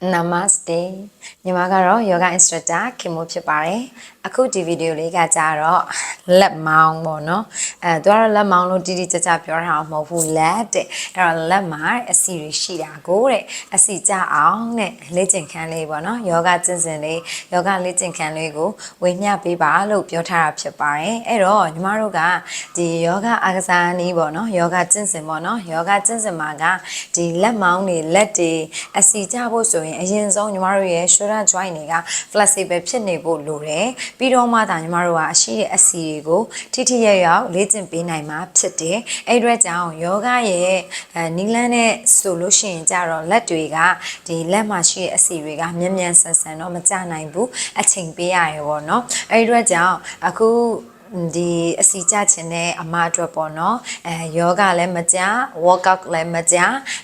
Namaste ညီမကတော့ Yoga Instructor ခင်မိုးဖြစ်ပါတယ်အခုဒီဗီဒီယိုလေးကကြတော့လက်မောင်းပေါ့နော်အဲသူကတော့လက်မောင်းလို့တိတိကျကျပြောတာမဟုတ်ဘူးလက်တဲ့အဲ့တော့လက်မှာအစီတွေရှိတာကိုတဲ့အစီကြအောင်တဲ့လေ့ကျင့်ခန်းလေးပေါ့နော် Yoga ကျင့်စဉ်လေး Yoga လေ့ကျင့်ခန်းလေးကိုဝေမျှပေးပါလို့ပြောထားတာဖြစ်ပါတယ်အဲ့တော့ညီမတို့ကဒီ Yoga အားကစားနည်းပေါ့နော် Yoga ကျင့်စဉ်ပေါ့နော် Yoga ကျင့်စဉ်မှာကဒီလက်မောင်းတွေလက်တွေအစီကြဖို့ဆိုရင်အရင်ဆုံးညီမတို့ရဲ့ shoulder joint တွေက flexible ဖြစ်နေဖို့လိုတယ်ပြီးတော့မှဒါညီမတို့ကအရှိတဲ့အစီတွေကိုထိထိရရောက်လေ့ကျင့်ပေးနိုင်မှာဖြစ်တယ်အဲ့အတွက်ကြောင့်ယောဂရဲ့အဲနီလန်းနဲ့ဆိုလို့ရှိရင်ကြတော့လက်တွေကဒီလက်မှာရှိတဲ့အစီတွေကမြန်မြန်ဆန်ဆန်တော့မကြနိုင်ဘူးအချိန်ပေးရတယ်ပေါ့နော်အဲ့ဒီအတွက်ကြောင့်အခု ဒီအစီကြခြင်းနဲ့အမအတွက်ပေါ့နော်အဲယောဂလည်းမကြ workout လည်းမကြ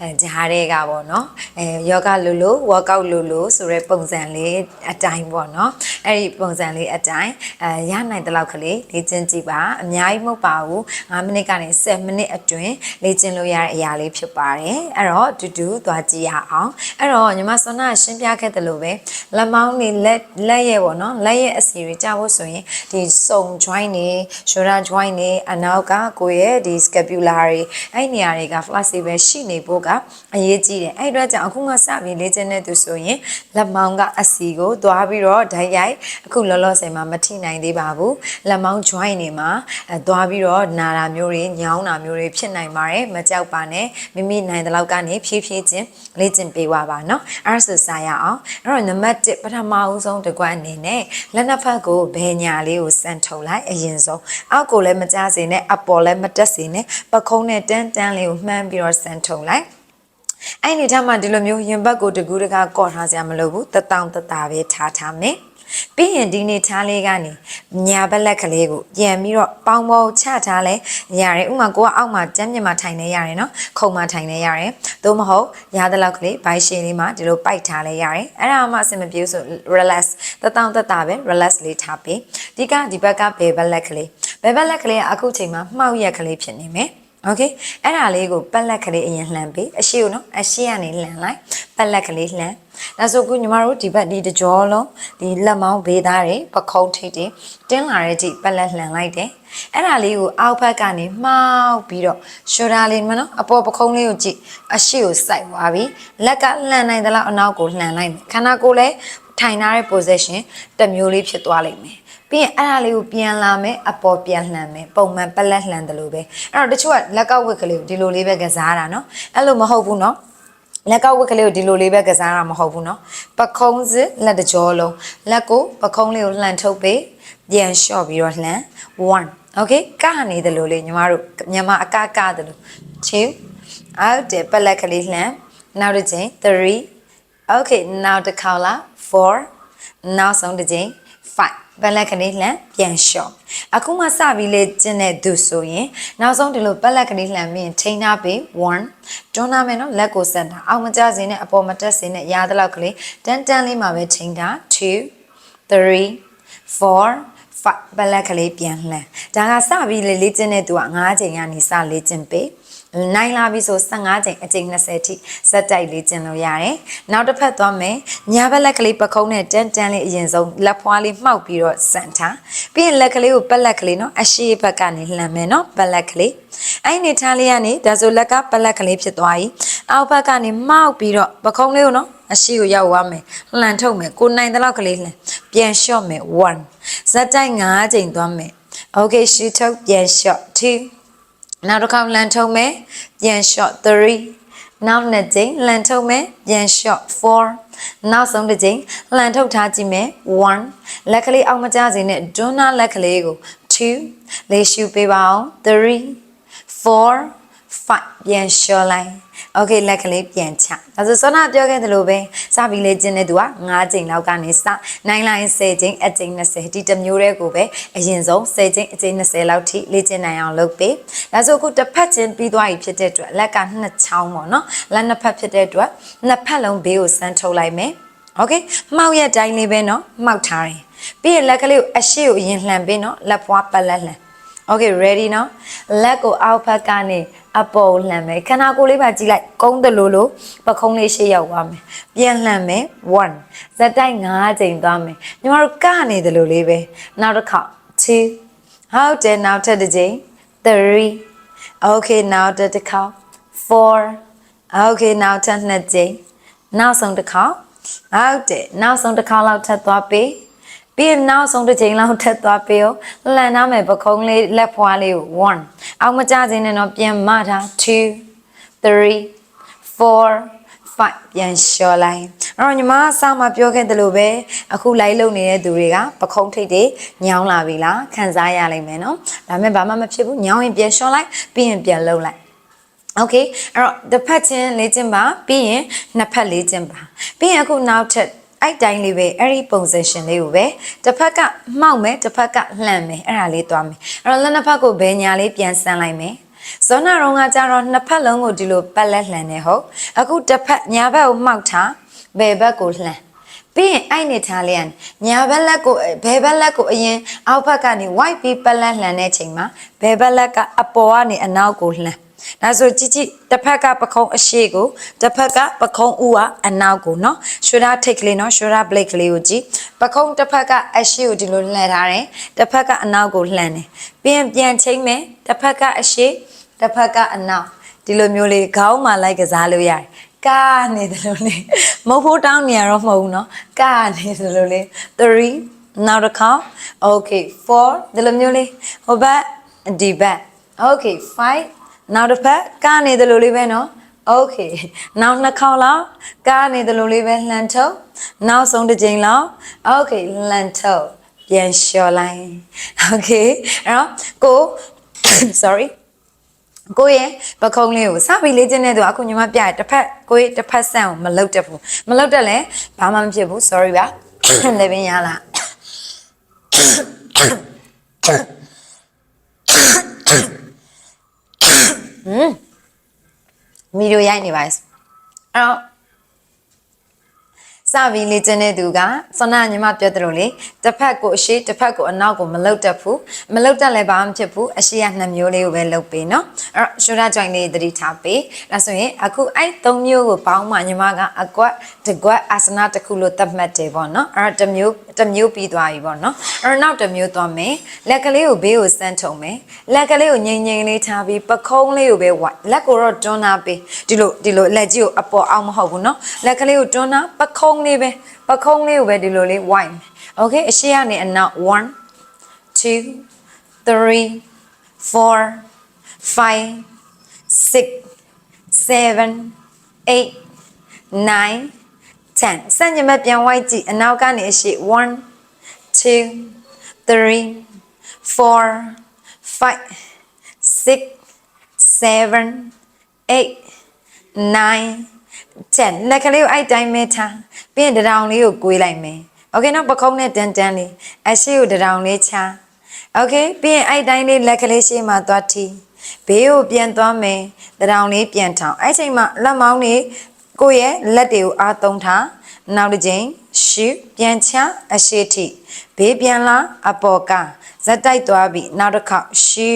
အဲဂျားတွေကပေါ့နော်အဲယောဂလိုလို workout လိုလိုဆိုတဲ့ပုံစံလေးအတိုင်းပေါ့နော်အဲ့ဒီပုံစံလေးအတိုင်းအဲရနိုင်တဲ့လောက်ကလေးလေ့ကျင့်ကြည့်ပါအများကြီးမဟုတ်ပါဘူး9မိနစ်ကနေ10မိနစ်အတွင်းလေ့ကျင့်လို့ရတဲ့အရာလေးဖြစ်ပါတယ်အဲ့တော့အတူတူသွားကြည့်ရအောင်အဲ့တော့ညီမဆွမ်းနာရှင်းပြခဲ့တယ်လို့ပဲလက်မောင်းလေးလက်လက်ရဲ့ပေါ့နော်လက်ရဲ့အစီတွေကြားဖို့ဆိုရင်ဒီစုံ joint တွေ shoulder joint တွေအနောက်ကကိုယ့်ရဲ့ဒီ scapula တွေအဲ့နေရာတွေက flexible ရှိနေဖို့ကအရေးကြီးတယ်အဲ့အတွက်ကြောင့်အခုမှစပြီးလေ့ကျင့်တဲ့သူဆိုရင်လက်မောင်းကအစီကိုသွားပြီးတော့ဓာတ်ရိုက်အခုလောလောဆယ်မှာမထိနိုင်သေးပါဘူးလက်မောင်း joint တွေမှာအဲသွားပြီးတော့နာတာမျိုးတွေညောင်းတာမျိုးတွေဖြစ်နိုင်ပါတယ်မကြောက်ပါနဲ့မိမိနိုင်တဲ့လောက်ကနေဖြည်းဖြည်းချင်းလေ့ကျင့်ပေးပါပါเนาะအဲ့ဒါဆိုစာရအောင်အဲ့တော့နံပါတ်1ပထမအဦးဆုံးတစ်ကွက်အနေနဲ့လက်နှစ်ဖက်ကိုဘယ်ညာလေးကိုစမ်းထုတ်လိုက်အ ရင်ဆုံးအောက်ကိုလည်းမကြစေနဲ့အပေါ်လည်းမတက်စေနဲ့ပခုံးနဲ့တန်းတန်းလေးကိုမှန်းပြီးတော့စမ်းထုတ်လိုက်အဲ့ဒီထားမှဒီလိုမျိုးရင်ဘတ်ကိုတကူးတကာကော့ထားစရာမလိုဘူးတတောင်တတာပဲထားထားမယ် ပြီးရင်ဒီနေ့ထားလေးကနေညာဘက်လက်ကလေးကိုပြန်ပြီးတော့ပေါင်းပေါင်းချထားလဲရတယ်ဥမာကိုကအောက်မှာကျမ်းမြင်မှာထိုင်နေရတယ်နော်ခုံမှာထိုင်နေရတယ်သို့မဟုတ်ရတဲ့လောက်ကလေးဘိုက်ရှည်လေးမှာဒီလိုပိုက်ထားလဲရတယ်အဲ့ဒါမှအဆင်မပြေဘူးဆို relax တတောင်တတာပဲ relax လေးထားပေးဒီကဒီဘက်ကဘယ်ဘက်လက်ကလေးဘယ်ဘက်လက်ကလေးကအခုချိန်မှာမှောက်ရက်ကလေးဖြစ်နေမယ် โอเคအဲ့ဒါလေးကိုပက်လက်ကလေးအရင်လှန်ပေးအရှိကိုနော်အရှိကနေလှန်လိုက်ပက်လက်ကလေးလှန်ဒါဆိုခုညီမတို့ဒီဘက်ဒီတကြောလုံးဒီလက်မောင်းဘေးသားတွေပခုံးထိပ်တွေတင်းလာတဲ့ကြည့်ပက်လက်လှန်လိုက်တယ်အဲ့ဒါလေးကိုအောက်ဘက်ကနေမှောက်ပြီးတော့ရှော်ဒါလေးမနော်အပေါ်ပခုံးလေးကိုကြည့်အရှိကိုစိုက်သွားပြီလက်ကလှန်နိုင်သလောက်အနောက်ကိုလှန်လိုက်မယ်ခန္ဓာကိုယ်လည်းထိုင်ထားတဲ့ position တစ်မျိုးလေးဖြစ်သွားလိမ့်မယ် ပြီးရင်အဲ့ဒါလေးကိုပြန်လာမယ်အပေါ်ပြန်လှန်မယ်ပုံမှန်ပလက်လှန်တယ်လို့ပဲအဲ့တော့တချို့ကလက်ကောက်ဝက်ကလေးကိုဒီလိုလေးပဲကစားတာနော်အဲ့လိုမဟုတ်ဘူးနော်လက်ကောက်ဝက်ကလေးကိုဒီလိုလေးပဲကစားတာမဟုတ်ဘူးနော်ပခုံးစစ်လက်တကြောလုံးလက်ကိုပခုံးလေးကိုလှန်ထုတ်ပေးပြန်လျှော့ပြီးတော့လှန်1 okay ကနေတယ်လို့လေညီမတို့မြန်မာအကကတယ်လို့2အောက်တယ်ပလက်ကလေးလှန်နောက်တစ်ချိန်3 okay နောက်တစ်ခေါက်လာ4နောက်ဆုံးတစ်ချိန်5 ဘက်လက်ကနေလှန်ပြန်လျှော့အခုမှစပြီးလေကျင်းတဲ့သူဆိုရင်နောက်ဆုံးဒီလိုဘက်လက်ကနေလှန်ပြီးထိန်းထားပေး1တွန်းထားမယ်နော်လက်ကိုဆက်တာအောက်မကျစေနဲ့အပေါ်မတက်စေနဲ့ရသလောက်ကလေးတန်းတန်းလေးမှာပဲထိန်းထား2 3 4 5ဘက်လက်ကလေးပြန်လှန်ဒါကစပြီးလေလေ့ကျင့်တဲ့သူက9ချိန်ကနေစလေ့ကျင့်ပေး နိုင်လာပြီဆို15ချိန်အချိန်20ထိစက်တိုက်လေ့ကျင့်လို့ရတယ်။နောက်တစ်ဖက်သွားမယ်။ညာဘက်လက်ကလေးပခုံးနဲ့တန်းတန်းလေးအရင်ဆုံးလက်ဖွားလေးမှောက်ပြီးတော့စန်ထား။ပြီးရင်လက်ကလေးကိုပက်လက်ကလေးနော်အရှိဘက်ကနေလှန်မယ်နော်ပက်လက်ကလေး။အဲ့ဒီထားလေးကနေဒါဆိုလက်ကပက်လက်ကလေးဖြစ်သွားပြီ။အောက်ဘက်ကနေမှောက်ပြီးတော့ပခုံးလေးကိုနော်အရှိကိုရောက်သွားမယ်လှန်ထုတ်မယ်ကိုနိုင်တဲ့လောက်ကလေးလှန်ပြန်လျှော့မယ်1ဇက်တိုက်5ချိန်သွားမယ် okay ရှူထုတ်ပြန်လျှော့2 နောက်တစ်ခေါက်လှန်ထုတ်မယ်ပြန်လျှော့3နောက်နှစ်ချိန်လှန်ထုတ်မယ်ပြန်လျှော့4နောက်ဆုံးတစ်ချိန်လှန်ထုတ်ထားကြည့်မယ်1လက်ကလေးအောက်မကျစေနဲ့ဒွန်းနာလက်ကလေးကို2လေးရှူပေးပါအောင်3 4 5ပြန်လျှော့လိုက်โอเคလက်ကလေးပြန်ချဒါဆိုစောနာပြောခဲ့သလိုပဲစပြီးလေ့ကျင့်တဲ့သူက9ချိန်လောက်ကနေစနိုင်လိုက်10ချိန်အချိန်20ဒီတစ်မျိုးတည်းကိုပဲအရင်ဆုံး10ချိန်အချိန်20လောက်ထိလေ့ကျင့်နိုင်အောင်လုပ်ပေးဒါဆိုအခုတစ်ဖက်ချင်းပြီးသွားပြီဖြစ်တဲ့အတွက်လက်ကနှစ်ချောင်းပေါ့နော်လက်နှစ်ဖက်ဖြစ်တဲ့အတွက်နှစ်ဖက်လုံးဘေးကိုစမ်းထုတ်လိုက်မယ်โอเคမှောက်ရက်တိုင်းလေးပဲเนาะမှောက်ထားတယ်ပြီးရင်လက်ကလေးကိုအရှိကိုအရင်လှန်ပေးเนาะလက်ဖွားပတ်လက်လှန်โ Okay ready နော်လက်ကိုအောက်ဘက်ကနေအပေါ်လှမ်းမယ်ခန္ဓာကိုယ်လေးပါကြည့်လိုက်ကုန်းတယ်လို့လို့ပခုံးလေးရှေ့ရောက်သွားမယ်ပြန်လှမ်းမယ်1ဇက်တိုက်5ချိန်သွားမယ်ညီမတို့ကနေတယ်လို့လေးပဲနောက်တစ်ခါ2ဟုတ်တယ်နောက်ထပ်တစ်ချိန်3 Okay နောက်တစ်ခါ4 Okay နောက်ထပ်နှစ်ချိန်နောက်ဆုံးတစ်ခါဟုတ်တယ်နောက်ဆုံးတစ်ခါလောက်ထပ်သွားပေး ပြီးရင်နောက်ဆုံးတစ်ချိန်လောက်ထပ်သွားပေးရောလှန်ထားမယ်ပခုံးလေးလက်ဖွားလေးကို1အောက်မကျခြင်းနဲ့တော့ပြန်မထား2 3 4 5ပြန်လျှော်လိုက်အဲ့တော့ညီမအစမှပြောခဲ့တယ်လို့ပဲအခုလိုက်လုံနေတဲ့သူတွေကပခုံးထိတ်တွေညောင်းလာပြီလားခံစားရလိမ့်မယ်နော်ဒါပေမဲ့ဘာမှမဖြစ်ဘူးညောင်းရင်ပြန်လျှော်လိုက်ပြီးရင်ပြန်လုံလိုက် โอเคအဲ့တော့တစ်ဖက်ချင်းလေးချင်းပါပြီးရင်နှစ်ဖက်လေးချင်းပါပြီးရင်အခုနောက်ထပ် အဲ့တိုင်းလေးပဲအဲ့ဒီ position လေးကိုပဲတစ်ဖက်ကမှောက်မယ်တစ်ဖက်ကလှန်မယ်အဲ့ဒါလေးသွားမယ်အဲ့တော့လက်နှစ်ဖက်ကိုဘယ်ညာလေးပြန်ဆန်းလိုက်မယ်ဇောနာရောကကြတော့နှစ်ဖက်လုံးကိုဒီလိုပတ်လက်လှန်နေဟုတ်အခုတစ်ဖက်ညာဘက်ကိုမှောက်ထားဘယ်ဘက်ကိုလှန်ပြီးရင်အဲ့နေထားလေးကညာဘက်လက်ကိုဘယ်ဘက်လက်ကိုအရင်အောက်ဘက်ကနေ white ပြီးပတ်လက်လှန်တဲ့ချိန်မှာဘယ်ဘက်လက်ကအပေါ်ကနေအနောက်ကိုလှန် ဒါဆိုကြည့်ကြည့်တစ်ဖက်ကပခုံးအရှိကိုတစ်ဖက်ကပခုံးဥကအနောက်ကိုเนาะရှူရာထိတ်ကလေးเนาะရှူရာဘလိတ်ကလေးကိုကြည့်ပခုံးတစ်ဖက်ကအရှိကိုဒီလိုလှန်ထားတယ်တစ်ဖက်ကအနောက်ကိုလှန်တယ်ပြန်ပြန်ချိန်မယ်တစ်ဖက်ကအရှိတစ်ဖက်ကအနောက်ဒီလိုမျိုးလေးခေါင်းမှာလိုက်ကစားလို့ရတယ်ကားနေတယ်လို့လေမဟုတ်ဖို့တောင်းနေရတော့မဟုတ်ဘူးเนาะကားနေတယ်လို့လေ3နောက်တစ်ခါ okay 4ဒီလိုမျိုးလေးဟိုဘက်ဒီဘက် okay 5 နောက်တစ်ဖက်ကားနေတယ်လို့လေးပဲနော် okay နောက်နှစ်ခေါက်လောက်ကားနေတယ်လို့လေးပဲလှန်ထုတ်နောက်ဆုံးတစ်ချိန်လောက် okay လှန်ထုတ်ပြန်လျှော်လိုက် okay အဲ့တော့ကို sorry ကိုရဲ့ပခုံးလေးကိုစပြီးလေ့ကျင့်တဲ့သူကအခုညီမပြရတစ်ဖက်ကိုရဲ့တစ်ဖက်ဆန့်ကိုမလုတ်တတ်ဘူးမလုတ်တတ်လဲဘာမှမဖြစ်ဘူး sorry ပါလေပင်ရလား မီဒီယိုရိုက်နေပါအဲ့တော့ စပြီးလေ့ကျင့်တဲ့သူကစောနာညီမပြောသလိုလေတစ်ဖက်ကိုအရှိတစ်ဖက်ကိုအနောက်ကိုမလုတ်တတ်ဘူးမလုတ်တတ်လည်းဘာမှမဖြစ်ဘူးအရှိကနှစ်မျိုးလေးကိုပဲလုတ်ပေးနော်အဲ့တော့ရှူရာ joint လေးသတိထားပေးဒါဆိုရင်အခုအဲ့သုံးမျိုးကိုပေါင်းမှညီမကအကွက်တကွက်အာစနာတစ်ခုလို့သတ်မှတ်တယ်ပေါ့နော်အဲ့တော့တစ်မျိုးတစ်မျိုးပြီးသွားပြီပေါ့နော်အဲ့တော့နောက်တစ်မျိုးသွားမယ်လက်ကလေးကိုဘေးကိုစမ်းထုံမယ်လက်ကလေးကိုငိမ့်ငိမ့်လေးထားပြီးပခုံးလေးကိုပဲဝိုက်လက်ကိုတော့တွန်းထားပေးဒီလိုဒီလိုလက်ကြီးကိုအပေါ်အောင်မဟုတ်ဘူးနော်လက်ကလေးကိုတွန်းထားပခုံးလေးပဲပခုံးလေးကိုပဲဒီလိုလေးဝိုက်မယ်โอเคအရှိကနေအနောက်1 2 3 4 5 6 7 8 9 10စံညမပြန်ဝိုက်ကြည့်အနောက်ကနေအရှိ1 2 3 4 5 6 7 8 9 10လက်ကလေးကိုအဲ့တိုင်းပဲထားပြီးရင်တရောင်လေးကိုကွေးလိုက်မယ်โอเคနော်ပခုံးနဲ့တန်တန်လေးအရှိကိုတရောင်လေးချာโอเคပြီးရင်အဲ့တိုင်းလေးလက်ကလေးရှေ့မှာသွားထီဘေးကိုပြန်သွားမယ်တရောင်လေးပြန်ထောင်အဲ့ချိန်မှာလက်မောင်းလေးကိုယ့်ရဲ့လက်တွေကိုအားသုံးထားနောက်တစ်ချိန်ရှူပြန်ချအရှိထိဘေးပြန်လာအပေါ်ကဇက်တိုက်သွားပြီနောက်တစ်ခေါက်ရှူ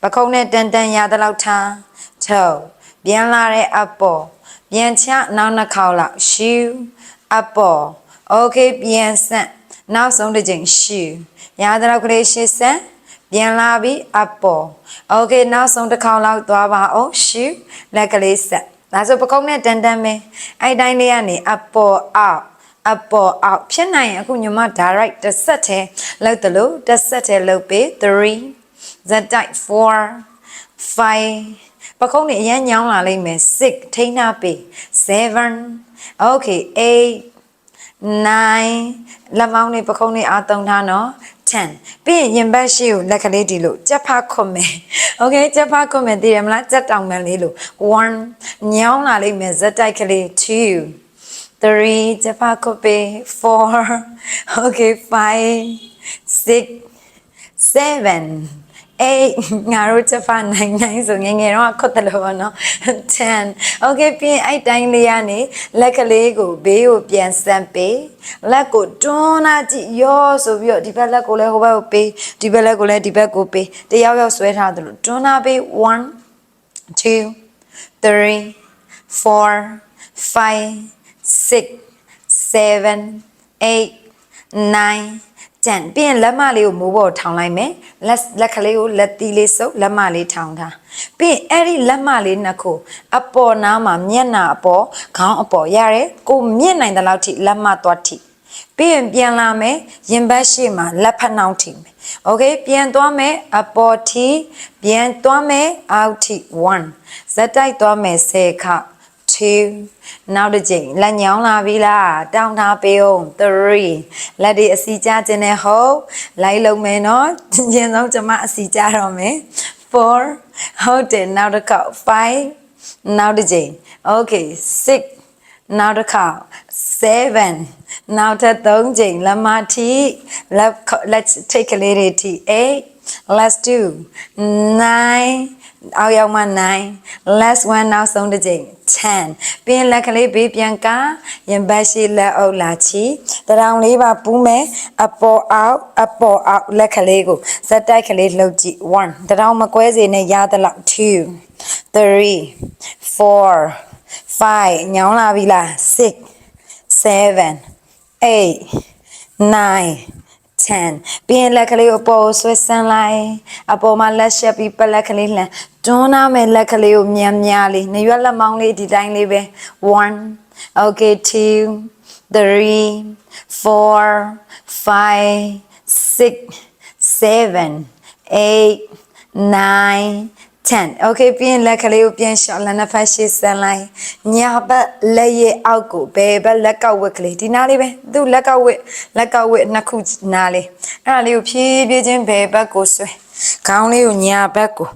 ပခုံးနဲ့တန်တန်ရတဲ့လောက်ထားထုတ်ပြန်လာတဲ့အပေါ် ပြန်ချနောက်နှစ်ခေါက်လောက်ရှူအပေါ်โอเคပြန်ဆန့်နောက်ဆုံးတစ်ချိန်ရှူရတဲ့လောက်ကလေးရှေ့ဆန့်ပြန်လာပြီးအပေါ်โอเคနောက်ဆုံးတစ်ခေါက်လောက်သွားပါအောင်ရှူလက်ကလေးဆက်ဒါဆိုပကုံးနဲ့တန်တန်ပဲအဲ့တိုင်းလေးကနေအပေါ်အောက်အပေါ်အောက်ဖြစ်နိုင်ရင်အခုညီမ direct တစ်ဆက်တည်းလောက်တယ်လို့တစ်ဆက်တည်းလုပ်ပေး3 z type 4 5 ပခုံးတွေအရန်ညောင်းလာလိမ့်မယ်6ထိန်းနှပေး7 okay 8 9လက်မောင်းတွေပခုံးတွေအားသုံးထားနော်10ပြီးရင်ရင်ဘက်ရှိကိုလက်ကလေးဒီလိုကြက်ဖာခွတ်မယ်။ Okay ကြက်ဖာခွတ်မယ်သိရမလားကြက်တောင်ပန်လေးလို1ညောင်းလာလိမ့်မယ်ဇက်တိုက်ကလေး2 3 japa kope 4 okay 5 6 7 8ငါတို့ချက်ဖနိုင်နိုင်ဆိုငယ်ငယ်တော့ခွတ်တယ်လို့ပေါ့နော်10 okay ပြီးရင်အဲ့တိုင်းလေးကနေလက်ကလေးကိုဘေးကိုပြန်ဆန့်ပေးလက်ကိုတွန်းလာကြည့်ရောဆိုပြီးတော့ဒီဘက်လက်ကိုလည်းဟိုဘက်ကိုပေးဒီဘက်လက်ကိုလည်းဒီဘက်ကိုပေးတယောက်ယောက်ဆွဲထားတယ်လို့တွန်းလာပေး1 2 3 4 5 6 7 8 9 10ပြီးရင်လက်မလေးကိုမိုးပေါ်ထောင်လိုက်မယ်လက်လက်ကလေးကိုလက်သီးလေးစုပ်လက်မလေးထောင်ထားပြီးရင်အဲ့ဒီလက်မလေးနှစ်ခုအပေါ်နားမှာမျက်နှာအပေါ်ခေါင်းအပေါ်ရတယ်ကိုမြင့်နိုင်တဲ့လောက်ထိလက်မသွားထိပြီးရင်ပြန်လာမယ်ရင်ဘတ်ရှိမှာလက်ဖက်နှောင်းထိမယ်โอเคပြန်သွားမယ်အပေါ်ထိပြန်သွားမယ်အောက်ထိ1ဇက်တိုက်သွားမယ်10ခါ 2နောက်တစ်ကြိမ်လက်ညောင်းလာပြီလားတောင်းထားပေးအောင်3လက်ဒီအစီကြခြင်းနဲ့ဟုတ်လိုက်လုံးမယ်နော်ရင်ဆုံးကျမအစီကြတော့မယ်4ဟုတ်တယ်နောက်တစ်ခေါက်5နောက်တစ်ကြိမ် okay 6နောက်တစ်ခေါက်7နောက်ထပ်3ကြိမ်လက်မထိ let let's take a little t 8 let's do 9 အောက်ရောက်မှ9 last one နောက်ဆုံးတစ်ကြိမ်10ပြီးရင်လက်ကလေးဘေးပြန်ကရင်ဘတ်ရှိလက်အုပ်လာချီတရောင်လေးပါပူးမယ်အပေါ်အောက်အပေါ်အောက်လက်ကလေးကိုဇက်တိုက်ကလေးလှုပ်ကြည့်1တရောင်မကွဲစေနဲ့ရသလောက်2 3 4 5ညောင်းလာပြီလား6 7 8 9 10ပြီးရင်လက်ကလေးကိုအပေါ်ကိုဆွဲဆန်းလိုက်အပေါ်မှာလက်ရှက်ပြီးပလက်ကလေးလှန် တွန်းနာမယ်လက်ကလေးကိုမြန်များလေးနေရွက်လက်မောင်းလေးဒီတိုင်းလေးပဲ1 okay 2 3 4 5 6 7 8 9 10 okay ပြီးရင်လက်ကလေးကိုပြန်လျှော့လက်နှစ်ဖက်ရှေ့ဆန်းလိုက်ညာဘက်လက်ရဲ့အောက်ကိုဘယ်ဘက်လက်ကောက်ဝက်ကလေးဒီနားလေးပဲသူ့လက်ကောက်ဝက်လက်ကောက်ဝက်နှစ်ခုနားလေးအဲ့ဒါလေးကိုဖြည်းဖြည်းချင်းဘယ်ဘက်ကိုဆွဲ ခေါင်းလေးကိုညာဘက်ကို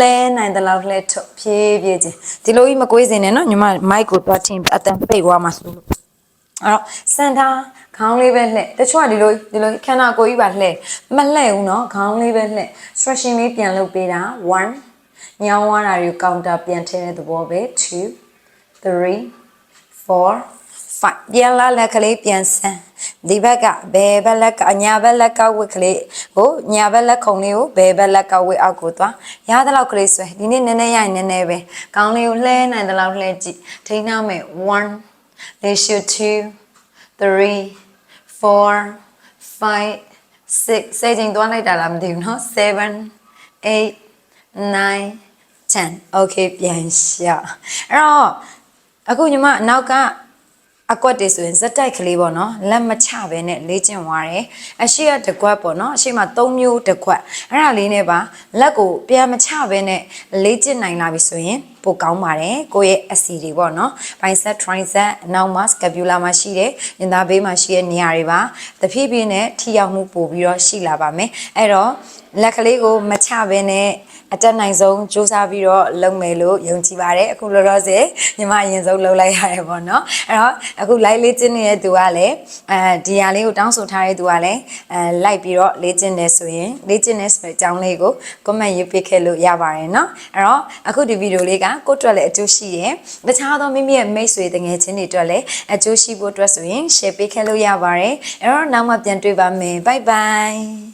လဲနိုင်တဲ့လောက်လဲထုတ်ဖြည်းဖြည်းချင်းဒီလိုကြီးမကွေးစင်နဲ့နော်ညီမမိုက်ကိုတွားချင်းအတန်ပိတ်သွားမှာဆိုလို့အဲ့တော့စန်တာခေါင်းလေးပဲလှဲ့တချို့ကဒီလိုဒီလိုခန္ဓာကိုယ်ကြီးပါလှဲ့မလှဲ့ဘူးเนาะခေါင်းလေးပဲလှဲ့ stretching လေးပြန်လုပ်ပေးတာ1ညောင်းသွားတာတွေကိုကောင်တာပြန်ထည့်တဲ့သဘောပဲ2 3 4 5ပြန်လာလက်ကလေးပြန်ဆန်းဒီဘက်ကဘယ်ဘက်လက်ကညာဘက်လက်ကဝစ်ကလေးကိုညာဘက်လက်ခုံလေးကိုဘယ်ဘက်လက်ကဝစ်အောက်ကိုသွားရသလောက်ကလေးဆွဲဒီနေ့နည်းနည်းရရင်နည်းနည်းပဲကောင်းလေးကိုလှဲနိုင်သလောက်လှဲကြည့်ထိန်းထားမယ်1 ratio 2 3 4 5 6စေချိန်သွားလိုက်တာလားမသိဘူးเนาะ7 8 9 10 okay ပြန်ရှော့အဲ့တော့အခုညီမနောက်က အကွက်တွေဆိုရင်ဇက်တိုက်ကလေးပေါ့နော်လက်မချပဲနဲ့လေ့ကျင့်သွားတယ်အရှိရတကွက်ပေါ့နော်အရှိမ၃မျိုးတကွက်အဲ့ဒါလေးနဲ့ပါလက်ကိုပြန်မချပဲနဲ့လေ့ကျင့်နိုင်လာပြီဆိုရင်ပိုကောင်းပါတယ်ကိုယ့်ရဲ့အစီတွေပေါ့နော် bicep tricep နောက်မှာ scapula မှာရှိတဲ့ရင်သားဘေးမှာရှိတဲ့နေရာတွေပါတဖြည်းဖြည်းနဲ့ထိရောက်မှုပို့ပြီးတော့ရှိလာပါမယ်အဲ့တော့လက်ကလေးကိုမချပဲနဲ့ အတက်နိုင်ဆုံးစူးစမ်းပြီးတော့လုပ်မယ်လို့ယုံကြည်ပါတယ်အခုလောလောဆယ်ညီမအရင်ဆုံးလုပ်လိုက်ရတယ်ပေါ့နော်အဲ့တော့အခု live လေးကျင့်နေတဲ့သူကလည်းအဲဒီဟာလေးကိုတောင်းဆိုထားတဲ့သူကလည်းအဲလိုက်ပြီးတော့လေ့ကျင့်နေဆိုရင်လေ့ကျင့်နေဆိုတဲ့အကြောင်းလေးကို comment ရေးပေးခဲ့လို့ရပါတယ်เนาะအဲ့တော့အခုဒီဗီဒီယိုလေးကကိုယ့်အတွက်လည်းအကျိုးရှိတယ်တခြားသောမိမိရဲ့မိတ်ဆွေတငယ်ချင်းတွေအတွက်လည်းအကျိုးရှိဖို့အတွက်ဆိုရင် share ပေးခဲ့လို့ရပါတယ်အဲ့တော့နောက်မှပြန်တွေ့ပါမယ် bye bye